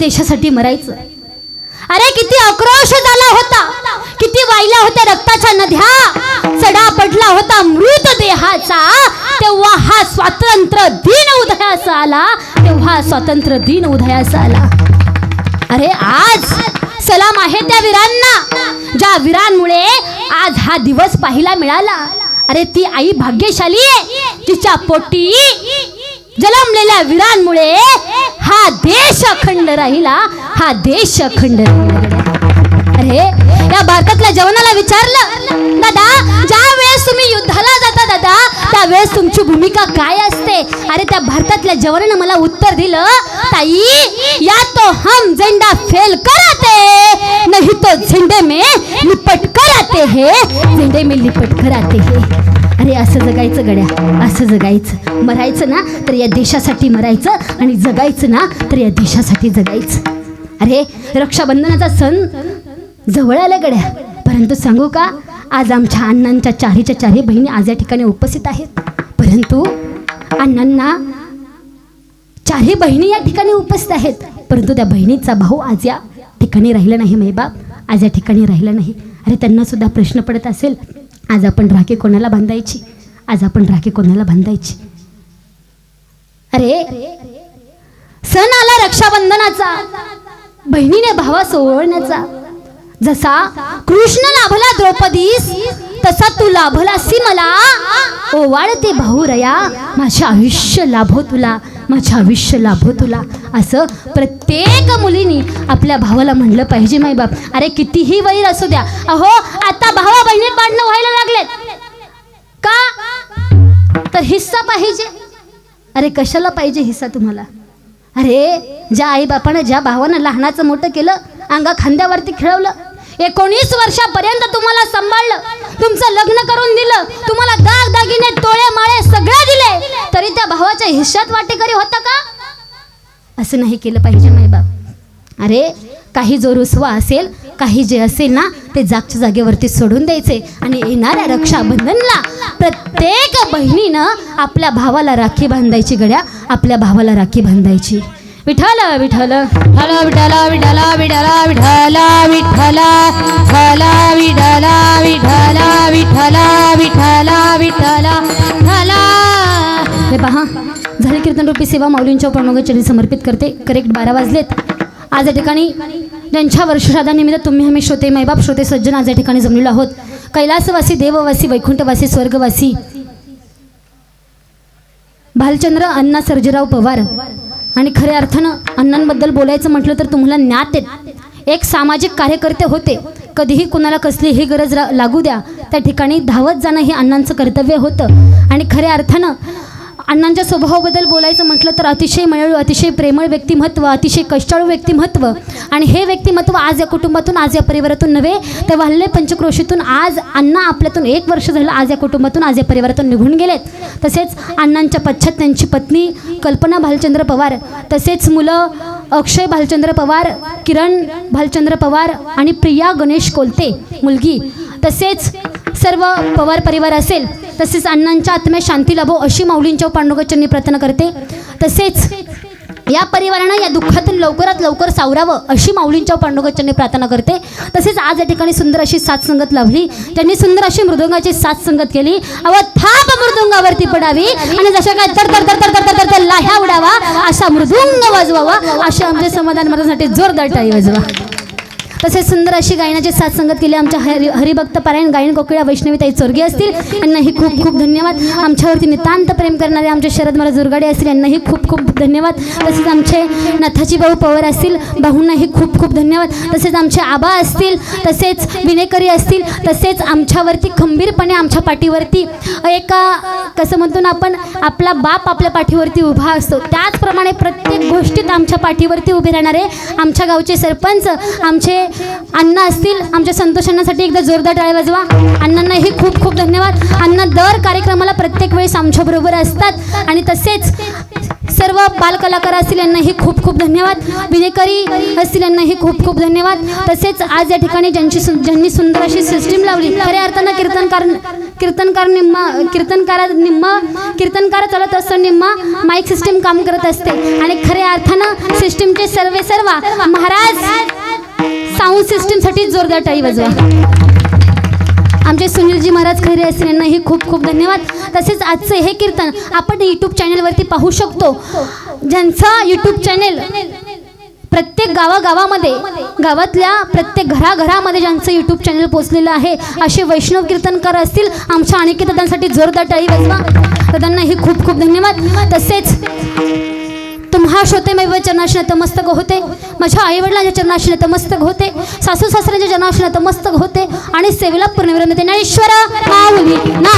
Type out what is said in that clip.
देशासाठी मरायचं. अरे किती आक्रोश झाला होता किती वाहिल्या होत्या रक्ताच्या नद्या सडा पडला होता मृत देहाचा तेव्हा हा स्वातंत्र्य दिन उदयास आला तेव्हा स्वातंत्र्य दिन उदयास आला. अरे आज सलाम आहे त्या वीरांना ज्या वीरांमुळे आज हा दिवस पाहायला मिळाला. अरे ती आई भाग्यशाली आहे तिच्या पोटी जन्मलेल्या वीरांमुळे हा देश अखंड राहिला हा देश अखंड राहिला. अरे या भारतातल्या जवानाला विचारलं दादा ज्या वेळेस तुम्ही युद्धाला जाता दादा त्यावेळेस तुमची भूमिका काय असते? अरे त्या भारतातल्या जवानानं मला उत्तर दिलं ताई या तो हम झेंडा फेल कराते नाही तो झेंडे में लिपट हे? झेंडे में लिपट आते हे. अरे असं जगायचं गड्या. असं जगायचं. मरायचं ना तर या देशासाठी मरायचं आणि जगायचं ना तर या देशासाठी जगायचं. अरे रक्षाबंधनाचा सण जवळ आला गड्या. परंतु सांगू का आज आमच्या अण्णांच्या चारीच्या चारही बहिणी आज या ठिकाणी उपस्थित आहेत. परंतु अण्णांना चारही बहिणी या ठिकाणी उपस्थित आहेत. परंतु त्या बहिणीचा भाऊ आज या ठिकाणी राहिला नाही मैबाप आज या ठिकाणी राहिला नाही. अरे त्यांना सुद्धा प्रश्न पडत असेल आज आपण राखी कोणाला बांधायची? आज आपण राखी कोणाला बांधायची? अरे सण आला रक्षाबंधनाचा बहिणीने भावा सोवळण्याचा जसा कृष्ण लाभला द्रौपदीस तसा तू लाभलासी मला. ओवाळते भाऊ रया माझे आयुष्य लाभो तुला. माझे आयुष्य लाभो तुला. असं प्रत्येक मुलीनी आपल्या भावाला म्हणलं पाहिजे माई बाप अरे कितीही वैर असू द्या. अहो आता भावा बहिणी पाडणं व्हायला लागलेत. का? तर हिस्सा पाहिजे. अरे कशाला पाहिजे हिस्सा तुम्हाला? अरे ज्या आईबापानं ज्या भावानं लहानाचं मोठं केलं अंगा खांद्यावरती खेळवलं एकोणीस वर्षापर्यंत तुम्हाला सांभाळलं तुमचं लग्न करून दिलं तुम्हाला दाग दागिने त्या वाटेकरी होता का? असं नाही केलं पाहिजे माईबाप अरे काही जो रुसवा असेल काही जे असेल ना ते जागच्या जागेवरती सोडून द्यायचे आणि येणाऱ्या रक्षाबंधनला प्रत्येक बहिणीनं आपल्या भावाला राखी बांधायची गड्या आपल्या भावाला राखी बांधायची. विठाला विठाल विठ्ठल विठ्ठल विठ्ठल विठ्ठल विठ्ठल विठ्ठल रूपी सेवा माऊलींच्या प्रणोगाचरणी समर्पित करते. करेक्ट बारा वाजलेत. आज या ठिकाणी त्यांच्या वर्षश्राद्धानिमित्त तुम्ही आम्ही श्रोते मैबाप श्रोते सज्जन आज या ठिकाणी जमलेलो आहोत. कैलासवासी देववासी वैकुंठवासी स्वर्गवासी. भालचंद्र अण्णा सर्जेराव पवार. आणि खऱ्या अर्थानं अण्णांबद्दल बोलायचं म्हटलं तर तुम्हाला ज्ञात आहेत. एक सामाजिक कार्यकर्ते होते. कधीही कुणाला कसलीही गरज लागू द्या. त्या ठिकाणी धावत जाणं हे अण्णांचं कर्तव्य होतं. आणि खऱ्या अर्थानं अण्णांच्या स्वभावाबद्दल बोलायचं म्हटलं तर अतिशय मयळू अतिशय प्रेमळ व्यक्तिमत्व अतिशय कष्टाळू व्यक्तिमत्व. आणि हे व्यक्तिमत्व आज या कुटुंबातून आज या परिवारातून नव्हे तर वाल्ले पंचक्रोशीतून आज अण्णा आपल्यातून एक वर्ष झालं आज या कुटुंबातून आज या परिवारातून निघून गेलेत. तसेच अण्णांच्या पश्चात त्यांची पत्नी कल्पना भालचंद्र पवार तसेच मुलं अक्षय भालचंद्र पवार किरण भालचंद्र पवार आणि प्रिया गणेश कोलते मुलगी. तसेच सर्व पवार परिवार असेल तसेच अण्णांच्या आत्म्या शांती लाभो अशी माऊलींच्या पांडुगच्यांनी प्रार्थना करते. तसेच या परिवारानं या दुःखातून लवकरात लवकर सावरावं अशी माऊलींच्या पांडुगच्यांनी प्रार्थना करते. तसेच आज या ठिकाणी सुंदर अशी साथ संगत लाभली. त्यांनी सुंदर अशी मृदुंगाची साथ संगत केली. अव थाप मृदुंगावरती पडावी. आणि जशा काय तर तर तर तर तर तर तर लाह्या उडावा अशा मृदुंग वाजवावा अशा आमचे समाधान माझ्यासाठी जोरदार टाळी वाजवा. तसेच सुंदर अशी गायनाची साथ संगत केली आमच्या हरि हरिभक्त पारायण गायन कोकिळा वैष्णवीताई चोरगे असतील. यांनाही खूप खूप धन्यवाद. आमच्यावरती नितांत प्रेम करणारे आमचे शरद मला जुरगाडे असतील यांनाही खूप खूप धन्यवाद. तसेच आमचे नाथाची भाऊ पवार असतील भाऊंनाही खूप खूप धन्यवाद. तसेच आमचे आबा असतील तसेच विनेकरी असतील तसेच आमच्यावरती खंबीरपणे आमच्या पाठीवरती एका कसं म्हणतो ना आपण आपला बाप आपल्या पाठीवरती उभा असतो. त्याचप्रमाणे प्रत्येक गोष्टीत आमच्या पाठीवरती उभे राहणारे आमच्या गावचे सरपंच आमचे अण्णा असतील आमच्या संतोष अण्णासाठी एकदा जोरदार टाळ्या वाजवा. अण्णांनाही खूप खूप धन्यवाद. अण्णा दर कार्यक्रमाला प्रत्येक वेळेस आमच्याबरोबर असतात. आणि तसेच सर्व बालकलाकार असतील यांनाही खूप खूप धन्यवाद. विनेकरी असतील यांनाही खूप खूप धन्यवाद. तसेच आज या ठिकाणी ज्यांची सु- ज्यांनी सुंदर अशी सिस्टीम लावली खऱ्या अर्थानं कीर्तनकार कीर्तनकार निम्मा कीर्तनकार निम्मा कीर्तनकार चालत असतो निम्मा माईक सिस्टीम काम करत असते. आणि खऱ्या अर्थानं सिस्टीमचे सर्वे सर्व महाराज साऊंड सिस्टीमसाठी जोरदार टाळी वाजवा. आमचे सुनीलजी महाराज खैरे असतील यांनाही खूप खूप धन्यवाद. तसेच आजचं हे कीर्तन आपण यूट्यूब चॅनलवरती पाहू शकतो. ज्यांचा यूट्यूब चॅनेल प्रत्येक गावागावामध्ये गावातल्या प्रत्येक घराघरामध्ये ज्यांचं यूट्यूब चॅनल पोचलेलं आहे असे वैष्णव कीर्तनकार असतील आमच्या अनेक दादांसाठी जोरदार टाळी वाजवा. दादांनाही खूप खूप धन्यवाद. तसेच तुम्हा श्रोतेमैव चरणाशी नतमस्तक होते माझ्या आईवडिलांच्या चरणाशी नतमस्तक होते सासू सासऱ्यांच्या चरणाशी नतमस्तक होते आणि सेवेला पूर्णविराम देते। ज्ञानेश्वर माऊली ना